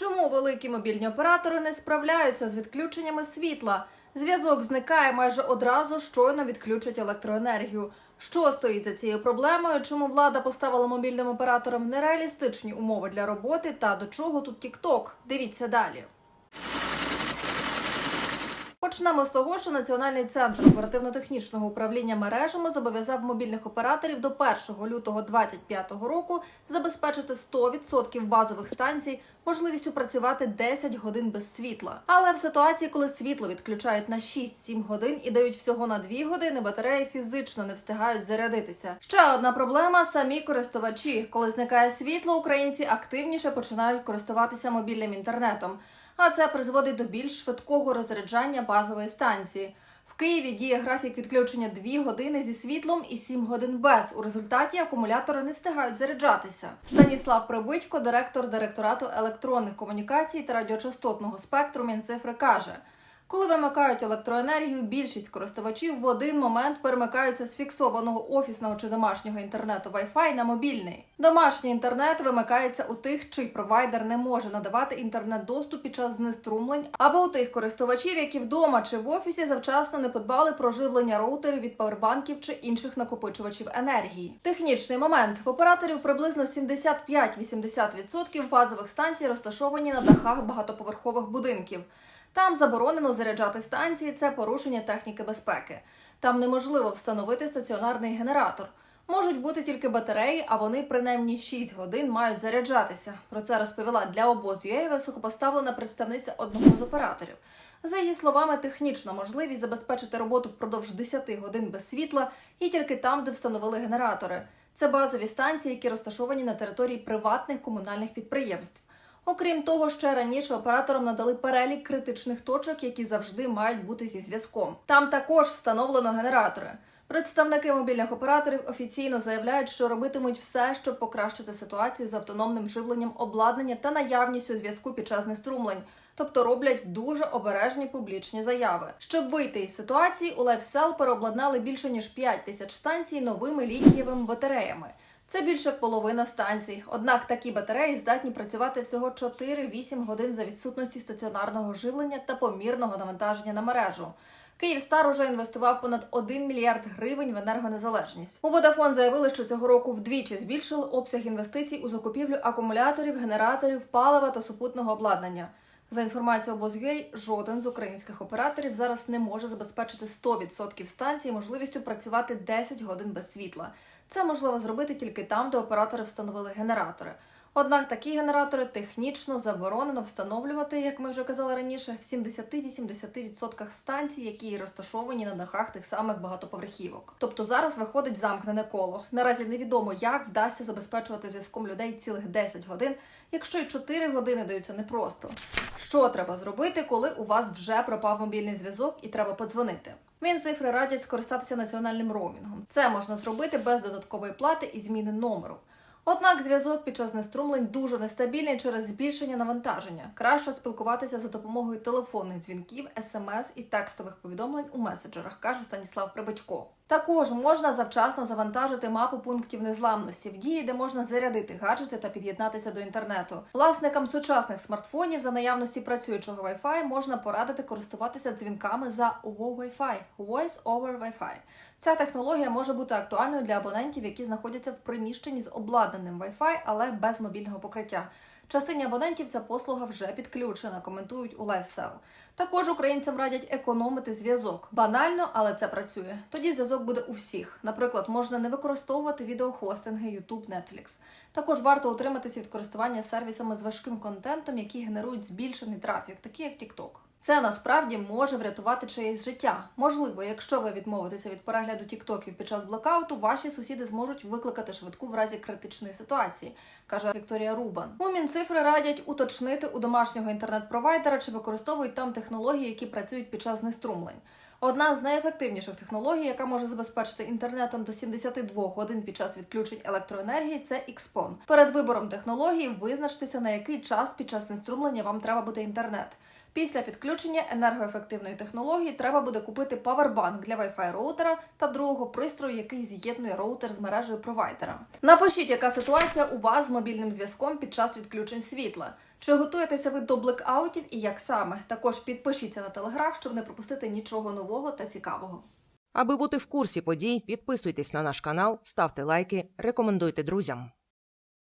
Чому великі мобільні оператори не справляються з відключеннями світла? Зв'язок зникає майже одразу, щойно відключать електроенергію. Що стоїть за цією проблемою? Чому влада поставила мобільним операторам нереалістичні умови для роботи? Та до чого тут TikTok? Дивіться далі. Почнемо з того, що Національний центр оперативно-технічного управління мережами зобов'язав мобільних операторів до 1 лютого 2025 року забезпечити 100% базових станцій можливістю працювати 10 годин без світла. Але в ситуації, коли світло відключають на 6-7 годин і дають всього на 2 години, батареї фізично не встигають зарядитися. Ще одна проблема самі користувачі. Коли зникає світло, українці активніше починають користуватися мобільним інтернетом а це призводить до більш швидкого розряджання базової станції. В Києві діє графік відключення 2 години зі світлом і 7 годин без. У результаті акумулятори не встигають заряджатися. Станіслав Прибитько, директор директорату електронних комунікацій та радіочастотного спектру Мінцифри, каже. Коли вимикають електроенергію, більшість користувачів в один момент перемикаються з фіксованого офісного чи домашнього інтернету Wi-Fi на мобільний. Домашній інтернет вимикається у тих, чий провайдер не може надавати інтернет-доступ під час знеструмлень, або у тих користувачів, які вдома чи в офісі завчасно не подбали про живлення роутерів від павербанків чи інших накопичувачів енергії. Технічний момент в операторів приблизно 75-80% базових станцій розташовані на дахах багатоповерхових будинків. Там заборонено заряджати станції, це порушення техніки безпеки. Там неможливо встановити стаціонарний генератор. Можуть бути тільки батареї, а вони принаймні 6 годин мають заряджатися. Про це розповіла для обоз.ua високопоставлена представниця одного з операторів. За її словами, технічна можливість забезпечити роботу впродовж 10 годин без світла і тільки там, де встановили генератори. Це базові станції, які розташовані на території приватних комунальних підприємств. Окрім того, ще раніше операторам надали перелік критичних точок, які завжди мають бути зі зв'язком. Там також встановлено генератори. Представники мобільних операторів офіційно заявляють, що робитимуть все, щоб покращити ситуацію з автономним живленням обладнання та наявністю зв'язку під час неструмлень. Тобто роблять дуже обережні публічні заяви. Щоб вийти із ситуації, у LifeSell переобладнали більше ніж 5 тисяч станцій новими літієвими батареями. Це більше половина станцій. Однак такі батареї здатні працювати всього 4-8 годин за відсутності стаціонарного живлення та помірного навантаження на мережу. Київстар уже інвестував понад 1 мільярд гривень в енергонезалежність. У Vodafone заявили, що цього року вдвічі збільшили обсяг інвестицій у закупівлю акумуляторів, генераторів, палива та супутного обладнання. За інформацією обоз.ua, жоден з українських операторів зараз не може забезпечити 100% станцій можливістю працювати 10 годин без світла. Це можливо зробити тільки там, де оператори встановили генератори. Однак такі генератори технічно заборонено встановлювати, як ми вже казали раніше, в 70-80% станцій, які розташовані на дахах тих самих багатоповерхівок. Тобто зараз виходить замкнене коло. Наразі невідомо, як вдасться забезпечувати зв'язком людей цілих 10 годин, якщо й 4 години даються непросто. Що треба зробити, коли у вас вже пропав мобільний зв'язок і треба подзвонити? Мінцифри радять скористатися національним роумінгом. Це можна зробити без додаткової плати і зміни номеру. Однак зв'язок під час неструмлень дуже нестабільний через збільшення навантаження. Краще спілкуватися за допомогою телефонних дзвінків, смс і текстових повідомлень у меседжерах, каже Станіслав Прибатько. Також можна завчасно завантажити мапу пунктів незламності в дії, де можна зарядити гаджети та під'єднатися до інтернету. Власникам сучасних смартфонів за наявності працюючого Wi-Fi можна порадити користуватися дзвінками за WoW Wi-Fi – Voice over Wi-Fi. Ця технологія може бути актуальною для абонентів, які знаходяться в приміщенні з обладнаним Wi-Fi, але без мобільного покриття. Частині абонентів ця послуга вже підключена, коментують у LiveSell. Також українцям радять економити зв'язок. Банально, але це працює. Тоді зв'язок буде у всіх. Наприклад, можна не використовувати відеохостинги YouTube, Netflix. Також варто утриматися від користування сервісами з важким контентом, які генерують збільшений трафік, такі як TikTok. Це насправді може врятувати чиєсь життя. Можливо, якщо ви відмовитеся від перегляду тіктоків під час блокауту, ваші сусіди зможуть викликати швидку в разі критичної ситуації, каже Вікторія Рубан. У Мінцифри радять уточнити у домашнього інтернет-провайдера, чи використовують там технології, які працюють під час знеструмлень. Одна з найефективніших технологій, яка може забезпечити інтернетом до 72 годин під час відключень електроенергії, це XPON. Перед вибором технології визначтеся, на який час під час знеструмлення вам треба буде інтернет. Після підключення енергоефективної технології треба буде купити павербанк для Wi-Fi роутера та другого пристрою, який з'єднує роутер з мережею провайдера. Напишіть, яка ситуація у вас з мобільним зв'язком під час відключень світла. Чи готуєтеся ви до блекаутів і як саме? Також підпишіться на телеграф, щоб не пропустити нічого нового та цікавого. Аби бути в курсі подій, підписуйтесь на наш канал, ставте лайки, рекомендуйте друзям.